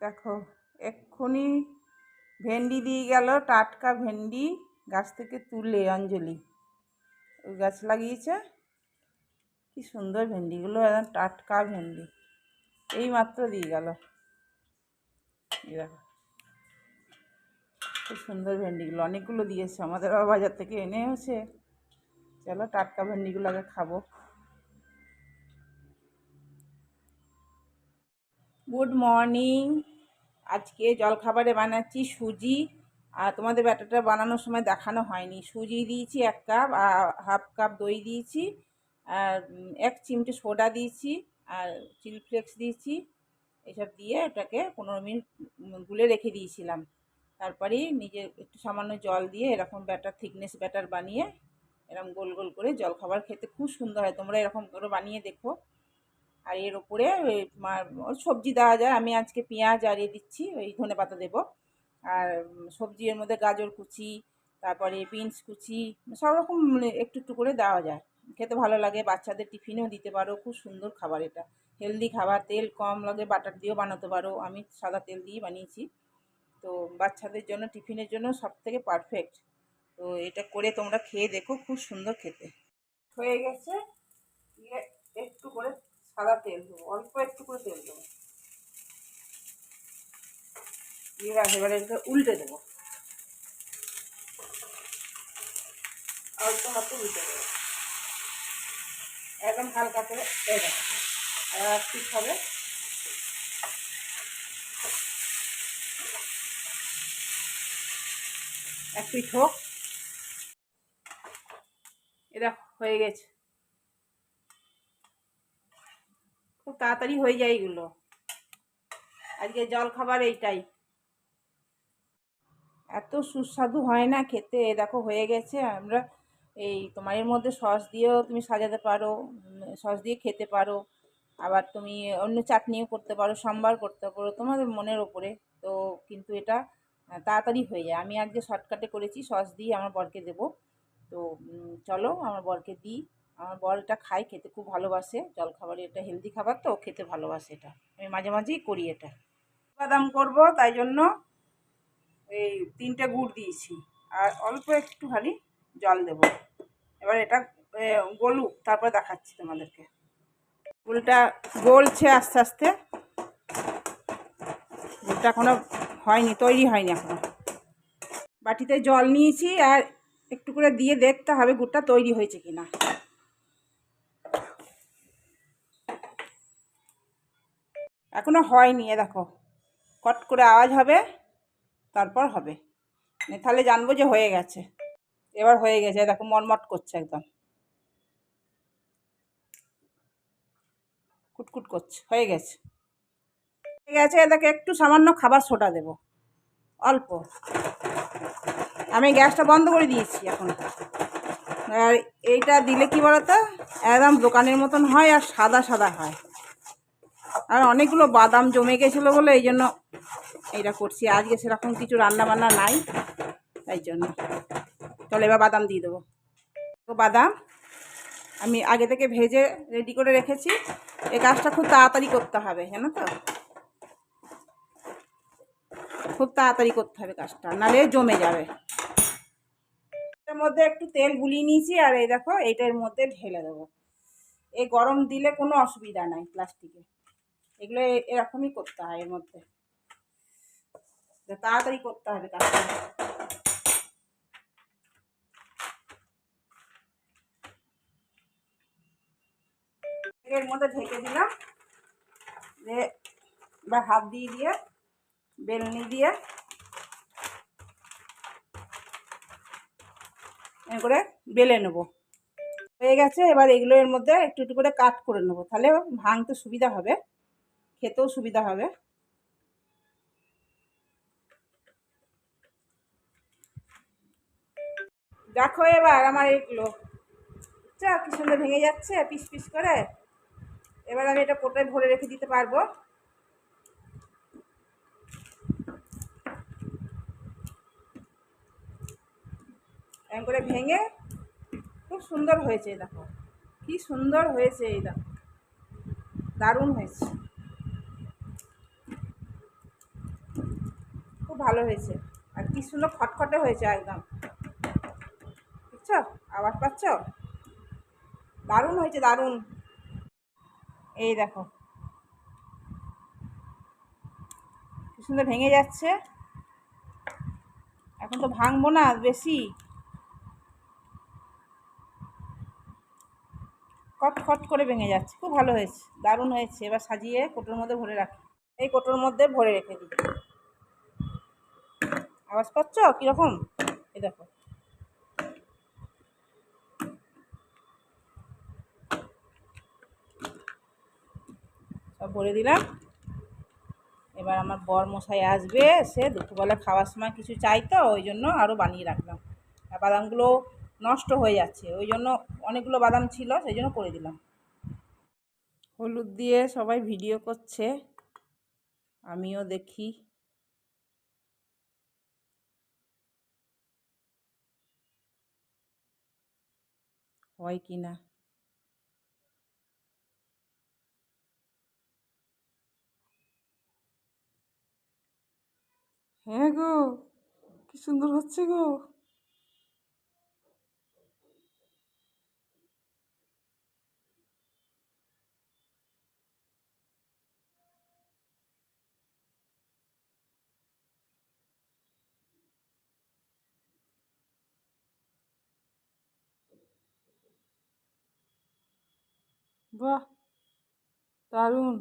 দেখো, এক্ষুনি ভেন্ডি দিয়ে গেল, টাটকা ভেন্ডি গাছ থেকে তুলে, অঞ্জলি। ওই গাছ লাগিয়েছে। কি সুন্দর ভেন্ডিগুলো, একদম টাটকা ভেন্ডি। এই মাত্র দিয়ে গেল। দেখো, খুব সুন্দর ভেন্ডিগুলো, অনেকগুলো দিয়েছে। আমাদের বাজার থেকে এনে হচ্ছে চলো টাটকা ভেন্ডিগুলো আগে খাব। গুড মর্নিং আজকে জলখাবারে বানাচ্ছি সুজি। আর তোমাদের ব্যাটারটা বানানোর সময় দেখানো হয়নি। সুজি দিয়েছি এক কাপ আর হাফ কাপ দই দিয়েছি, আর এক চিমটে সোডা দিয়েছি, আর চিলি ফ্লেক্স দিয়েছি। এসব দিয়ে ওটাকে পনেরো মিনিট গুলে রেখে দিয়েছিলাম। তারপরেই নিজে একটু সামান্য জল দিয়ে এরকম ব্যাটার, থিকনেস ব্যাটার বানিয়ে এরকম গোল গোল করে জলখাবার খেতে খুব সুন্দর হয়। তোমরা এরকম করে বানিয়ে দেখো। আর এর ওপরে ওই সবজি দেওয়া যায়। আমি আজকে পেঁয়াজ আর এ দিচ্ছি ওই ধনে পাতা দেবো। আর উম, সবজি এর মধ্যে গাজর কুচি তারপরে বিনস কুচি সব রকম মানে একটু একটু করে দেওয়া যায়। খেতে ভালো লাগে বাচ্চাদের টিফিনেও দিতে পারো খুব সুন্দর খাবার এটা। হেলদি খাবার তেল কম লাগে বাটার দিয়েও বানাতে পারো। আমি সাদা তেল দিয়েই বানিয়েছি। তো বাচ্চাদের জন্য টিফিনের জন্য সব থেকে পারফেক্ট তো এটা করে তোমরা খেয়ে দেখো খুব সুন্দর খেতে। হয়ে গেছে। একটু করে সাদা তেল দেবো, অল্প একটু করে তেল দেবো। দিয়ে এবারে উল্টে দেবো। অল্প হাতে উল্টে দেবো। একদম হালকা করে এক হবে। এক হোক। এটা হয়ে গেছে। খুব তাড়াতাড়ি হয়ে যায় এগুলো। আজকে জল খাবার এইটাই। এত সুস্বাদু হয় না খেতে দেখো হয়ে গেছে, আমরা এই তোমার এর মধ্যে সস দিয়েও তুমি সাজাতে পারো সস দিয়ে খেতে পারো, আবার তুমি অন্য চাটনিও করতে পারো, সাম্বার করতে পারো, তোমাদের মনের ওপরে। তো কিন্তু এটা তাড়াতাড়ি হয়ে যায়। আমি আজকে শর্টকাটে করেছি, সস দিয়ে আমার বরকে দেবো। তো চলো, আমার বরকে দিই। আমার বর এটা খায়, খেতে খুব ভালোবাসে। জলখাবারে এটা হেলদি খাবার তো খেতে ভালোবাসে এটা। আমি মাঝে মাঝেই করি এটা। বাদাম করব, তাই জন্য এই তিনটে গুড় দিয়েছি। আর অল্প একটুখানি জল দেব। এবার এটা গলুক, তারপর দেখাচ্ছি তোমাদেরকে। গুলটা গলছে আস্তে আস্তে। গুড়টা এখনও হয়নি, তৈরি হয়নি এখনও। বাটিতে জল নিয়েছি, আর একটু করে দিয়ে দেখতে হবে গুড়টা তৈরি হয়েছে কিনা। এখনও হয়নি, এ দেখো। কট করে আওয়াজ হবে, তারপর হবে। তাহলে জানব যে হয়ে গেছে। এবার হয়ে গেছে দেখো মটমট করছে একদম। কুটকুট করছে, হয়ে গেছে। হয়ে গেছে এটাকে একটু সামান্য খাবার সোডা দেব। অল্প। আমি গ্যাসটা বন্ধ করে দিয়েছি এখন। আর এইটা দিলে কি বলতো? একদম দোকানের মতন হয় আর সাদা সাদা হয়। আর অনেকগুলো বাদাম জমে গেছিল বলে এই জন্য এইটা করছি। আজকে সেরকম কিছু রান্না বান্না নাই, তাই জন্য। চলো এবার বাদাম দিয়ে দেবো। তো বাদাম আমি আগে থেকে ভেজে রেডি করে রেখেছি। এই কাজটা খুব তাড়াতাড়ি করতে হবে, জানো তো? খুব তাড়াতাড়ি করতে হবে কাজটা নাহলে জমে যাবে। এটার মধ্যে একটু তেল গুলিয়ে নিয়েছি আর এই দেখো, এইটার মধ্যে ঢেলে দেবো। এই গরম দিলে কোনো অসুবিধা নাই প্লাস্টিকে। এগুলো এরকমই করতে হয় এর মধ্যে। তাড়াতাড়ি করতে হবে কাজটা। এর মধ্যে ঢেকে দিলাম। দিয়ে এবার হাত দিয়ে দিয়ে, বেলনি দিয়ে এ করে বেলে নেব। হয়ে গেছে, এবার এগুলো এর মধ্যে একটু একটু করে কাট করে নেব। তাহলে ভাঙতে সুবিধা হবে। খেতেও সুবিধা হবে। দেখো এবার আমার এগুলো। বুঝছ কি সুন্দর ভেঙে যাচ্ছে, পিস পিস করে। এবার আমি এটা কোটায় ভরে রেখে দিতে পারব। এরকম করে ভেঙে খুব সুন্দর হয়েছে, দেখো। কি সুন্দর হয়েছে, এই দেখো। দারুণ হয়েছে। ভালো হয়েছে। আর কি সুন্দর খটখটে হয়েছে একদম। বুঝছ আওয়াজ পাচ্ছ? দারুণ হয়েছে, দারুণ। এই দেখো। কি সুন্দর ভেঙে যাচ্ছে। এখন তো ভাঙবো না, বেশি। খট খট করে ভেঙে যাচ্ছে। খুব ভালো হয়েছে, দারুণ হয়েছে। এবার সাজিয়ে কোটোর মধ্যে ভরে রাখি। এই কোটোর মধ্যে ভরে রেখে দিই। আওয়াজ পাচ্ছ? কীরকম? এ দেখো। সব ভরে দিলাম। এবার আমার বর মশাই আসবে, সে দুপুরবেলা খাওয়ার সময় কিছু চাই তো, ওই জন্য আরও বানিয়ে রাখলাম। আর বাদামগুলো নষ্ট হয়ে যাচ্ছে, ওই জন্য অনেকগুলো বাদাম ছিল, সেই জন্য করে দিলাম। হলুদ দিয়ে সবাই ভিডিও করছে, আমিও দেখি। হয় কি না? হ্যাঁ গো কি সুন্দর হচ্ছে গো। বাহ দারুণ।